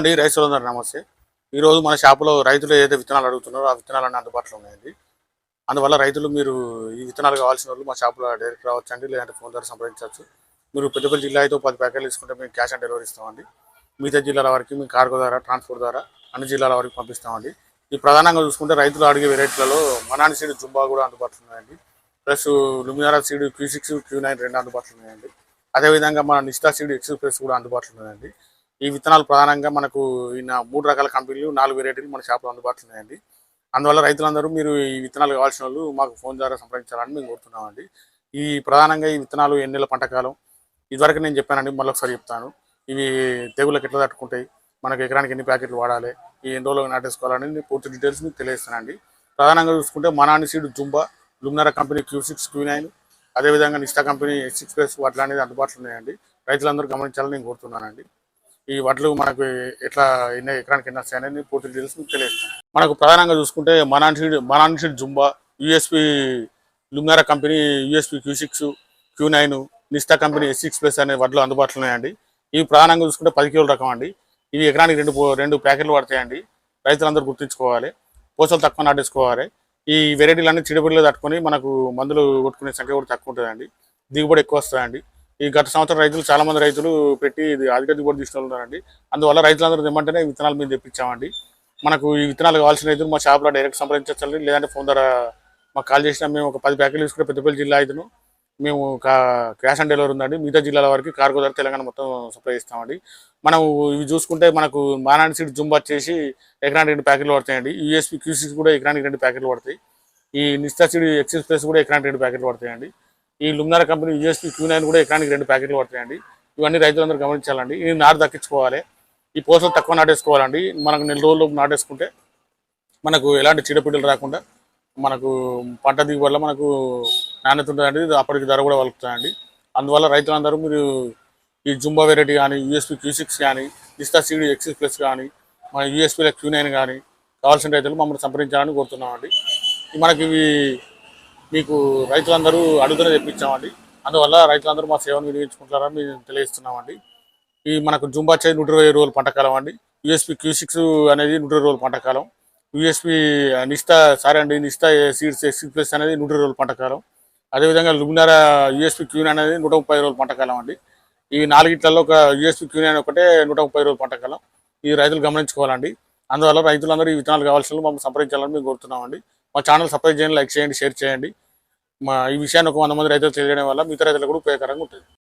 అండి రైతులందరూ నమస్తే. ఈరోజు మన షాపులో రైతులు ఏదైతే విత్తనాలు అడుగుతున్నారో ఆ విత్తనాలన్నీ అందుబాటులో ఉన్నాయండి. అందువల్ల రైతులు మీరు ఈ విత్తనాలు కావాల్సిన వాళ్ళు మా షాపులో డైరెక్ట్ రావచ్చు అండి లేదంటే ఫోన్ ద్వారా సంప్రదించవచ్చు. మీరు పెద్దపల్లి జిల్లా అయితే పది ప్యాకెట్లు తీసుకుంటే మేము క్యాష్ ఆన్ డెలివరీ ఇస్తామండి. మిగతా జిల్లాల వరకు మేము కార్గో ద్వారా ట్రాన్స్పోర్ట్ ద్వారా అన్ని జిల్లాల వరకు పంపిస్తామండి. ఈ ప్రధానంగా చూసుకుంటే రైతులు అడిగే వెరైటీలలో మనాని సీడ్ జుంబా కూడా అందుబాటులో ఉన్నాయండి. Plus Luminara seed Q six Q nine రెండు అందుబాటులో ఉన్నాయండి. అదేవిధంగా మన నిస్టా సీడ్ ఎక్స్ప్రెస్ కూడా అందుబాటులో ఉన్నాయండి. ఈ విత్తనాలు ప్రధానంగా మనకు ఈ మూడు రకాల కంపెనీలు నాలుగు వెరైటీలు మన షాప్లో అందుబాటులో ఉన్నాయండి అందువల్ల రైతులందరూ మీరు ఈ విత్తనాలు కావాల్సిన వాళ్ళు మాకు ఫోన్ ద్వారా సంప్రదించాలని మేము కోరుతున్నామండి. ఈ ప్రధానంగా ఈ విత్తనాలు ఎన్ని నెలల పంటకాలం ఇదివరకు నేను చెప్పానండి మళ్ళీ ఒకసారి చెప్తాను. ఇవి తెగులకు ఎట్లా తట్టుకుంటాయి? మనకు ఎకరానికి ఎన్ని ప్యాకెట్లు వాడాలి? ఈ ఎన్ని రోజులు నాటేసుకోవాలని పూర్తి డీటెయిల్స్ మీకు తెలియజేస్తానండి. ప్రధానంగా చూసుకుంటే మనాని seed Zumba Luminara company Q six Q nine అదేవిధంగా నిస్టా కంపెనీ సిక్స్ ప్లస్ వడ్లు అనేది అందుబాటులో ఉన్నాయండి. రైతులందరూ గమనించాలని నేను కోరుతున్నానండి. ఈ వడ్లు మనకు ఎట్లా ఎన్ని ఎకరానికి ఎన్ని వస్తాయని పూర్తి డీటెయిల్స్ మీకు తెలియజేస్తాను. మనకు ప్రధానంగా చూసుకుంటే మనాన్ seed Zumba U S P లుంగారా company U S P Q six Q nine NISHTHA company S six plus అనే వడ్లు అందుబాటులో ఉన్నాయండి. ఇవి ప్రధానంగా చూసుకుంటే పది కిలోల రకం అండి. ఇవి ఎకరానికి రెండు రెండు ప్యాకెట్లు పడతాయండి. రైతులందరూ గుర్తుంచుకోవాలి. పోసలు తక్కువ నాటేసుకోవాలి. ఈ వెరైటీలు అన్ని తట్టుకొని మనకు మందులు కొట్టుకునే సంఖ్య కూడా తక్కువ ఉంటుందండి. దిగుబడి ఎక్కువ వస్తుందండి. ఈ గత సంవత్సరం రైతులు చాలా మంది రైతులు పెట్టి ఇది అధిక దిగుబడి తీసుకెళ్తున్నారండి అందువల్ల రైతులందరూ తెమ్మంటేనే విత్తనాలు మేము తెప్పించామండి. మనకు ఈ విత్తనాలు కావాల్సిన రైతులు మా షాప్లో డైరెక్ట్ సంప్రదించండి లేదంటే ఫోన్ ద్వారా మాకు కాల్ చేసినా మేము ఒక పది ప్యాకెట్లు తీసుకుంటే పెద్దపల్లి జిల్లా అయితేను మేము కా- క్యాష్ ఆన్ డెలివరీ ఉందండి. మిగతా జిల్లాల వరకు కార్గో ద్వారా తెలంగాణ మొత్తం సప్లై ఇస్తామండి మనం ఇవి చూసుకుంటే మనకు మానాడి సీడ్ జుంబా వచ్చేసి ఎకరానికి రెండు ప్యాకెట్లు పడతాయండి. యూఎస్పీ క్యూసీస్ కూడా ఎకరానికి రెండు ప్యాకెట్లు పడతాయి. ఈ నిస్తా సీడ్ ఎక్సెస్ ప్లస్ కూడా ఎకరానికి రెండు ప్యాకెట్లు పడతాయండి. ఈ Luminara company U S P Q nine కూడా ఎకరానికి రెండు ప్యాకెట్లు పడతాయండి. ఇవన్నీ రైతులందరూ గమనించాలండి. ఈ నారు దక్కించుకోవాలి. ఈ పోసలు తక్కువ నాటేసుకోవాలండి. మనకు నెల రోజులు నాటేసుకుంటే మనకు ఎలాంటి చీడపీడలు రాకుండా మనకు పంట దిగుబడిలో మనకు నాణ్యత ఉంటుందండి. అప్పటికి ధర కూడా వలుకుతుందండి. అందువల్ల రైతులందరూ మీరు ఈ జుంబా వెరైటీ కానీ U S P Q six కానీ ఇస్తా సిడి ఎక్సిస్ ప్లస్ కానీ మన యూఎస్పీలో క్యూ నైన్ కానీ కావాల్సిన రైతులు మమ్మల్ని సంప్రదించాలని కోరుతున్నామండి. మనకి ఇవి మీకు రైతులందరూ అడుగుతూనే తెప్పించామండి. అందువల్ల రైతులందరూ మా సేవను వినియోగించుకుంటారని మేము తెలియజేస్తున్నామండి. ఈ మనకు జుంబా వచ్చేది నూట ఇరవై రోజుల పంటకాలం అండి. యూఎస్పీ క్యూ సిక్స్ అనేది నూట ఇరవై రోజుల పంటకాలం యూఎస్పీ నిస్తా సారీ అండి నిస్తా సీడ్స్ సిక్స్ ప్లస్ అనేది నూట ఇరవై రోజుల పంటకాలం అదేవిధంగా లుమినారా యూఎస్పి క్యూన్ అనేది నూట ముప్పై రోజుల పంటకాలం అండి. ఈ నాలుగిట్లలో ఒక యూఎస్పి క్యూన్ అనే ఒకటే నూట ముప్పై రోజుల పంటకాలం ఈ రైతులు గమనించుకోవాలండి. అందువల్ల రైతులందరూ ఈ విత్తనాలు కావాల్సిన మమ్మల్ని సంప్రదించాలని మేము కోరుతున్నామండి. మా ఛానల్ సబ్స్క్రైబ్ చేయండి లైక్ చేయండి షేర్ చేయండి. మా ఈ విషయాన్ని ఒక వంద మంది రైతులు తెలియడం వల్ల మిగతా రైతులకు కూడా ఉపయోగకరంగా ఉంటుంది.